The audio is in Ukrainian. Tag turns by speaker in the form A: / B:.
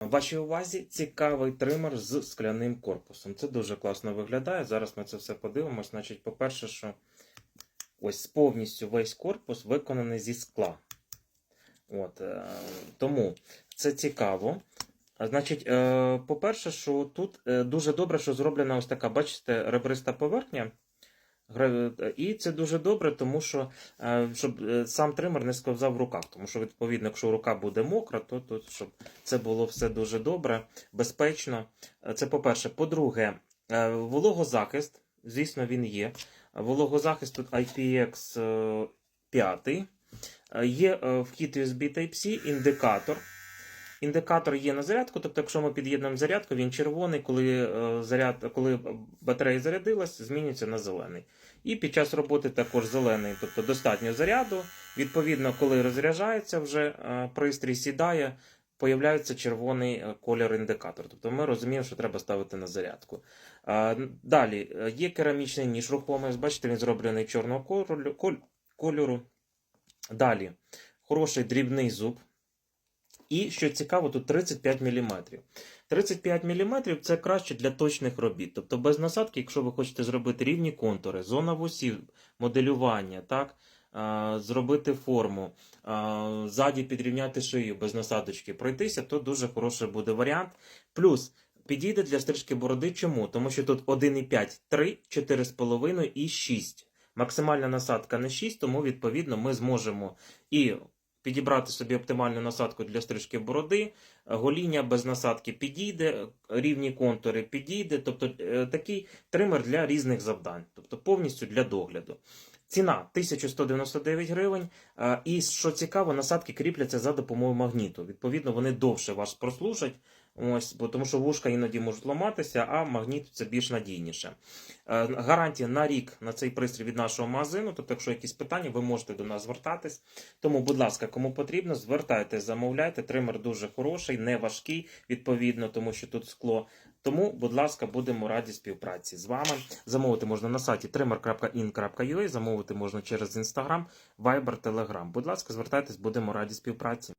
A: В вашій увазі цікавий тример з скляним корпусом. Це дуже класно виглядає. Зараз ми це все подивимось. Значить, по-перше, що ось повністю весь корпус виконаний зі скла. От, е, тому це цікаво. Значить, е, по-перше, що тут е, дуже добре, що зроблена ось така, бачите, ребриста поверхня. І це дуже добре, тому що е, щоб е, сам тример не сковзав в руках. Тому що, відповідно, якщо рука буде мокра, то тут, щоб це було все дуже добре, безпечно. Е, Це по-перше. По-друге, вологозахист, звісно, він є. Вологозахист тут IPX е, 5. Е, Є вхід USB Type-C, індикатор. Індикатор є на зарядку, тобто, якщо ми під'єднуємо зарядку, він червоний, коли, е, заряд, коли батарея зарядилась, змінюється на зелений. І під час роботи також зелений, тобто достатньо заряду. Відповідно, коли розряджається вже е, пристрій, сідає, появляється червоний е, колір індикатор. Тобто ми розуміємо, що треба ставити на зарядку. Далі є керамічний ніж рухомий. Бачите, він зроблений чорного кольору. Далі хороший дрібний зуб. І що цікаво, тут 35 мм. 35 мм це краще для точних робіт. Тобто без насадки, якщо ви хочете зробити рівні контури, зона вусів, моделювання, так, зробити форму, ззаді підрівняти шию без насадочки, пройтися, то дуже хороший буде варіант. Плюс підійде для стрижки бороди. Чому? Тому що тут 1,5, 3, 4,5 і 6. Максимальна насадка на 6, тому відповідно ми зможемо і підібрати собі оптимальну насадку для стрижки бороди, гоління без насадки підійде, рівні контури підійде. Тобто е, такий тример для різних завдань, тобто повністю для догляду. Ціна 1199 гривень. е, І що цікаво, насадки кріпляться за допомогою магніту. Відповідно, вони довше вас прослужать. Ось, бо тому що вушка іноді можуть ламатися, а магніт це більш надійніше. Е, Гарантія на рік на цей пристрій від нашого магазину. Тобто, якщо якісь питання, ви можете до нас звертатись. Тому, будь ласка, кому потрібно, звертайтесь, замовляйте. Тример дуже хороший, не важкий, відповідно, тому що тут скло. Тому, будь ласка, будемо раді співпраці з вами. Замовити можна на сайті trimmer.in.ua, замовити можна через Instagram, Viber, Telegram. Будь ласка, звертайтесь, будемо раді співпраці.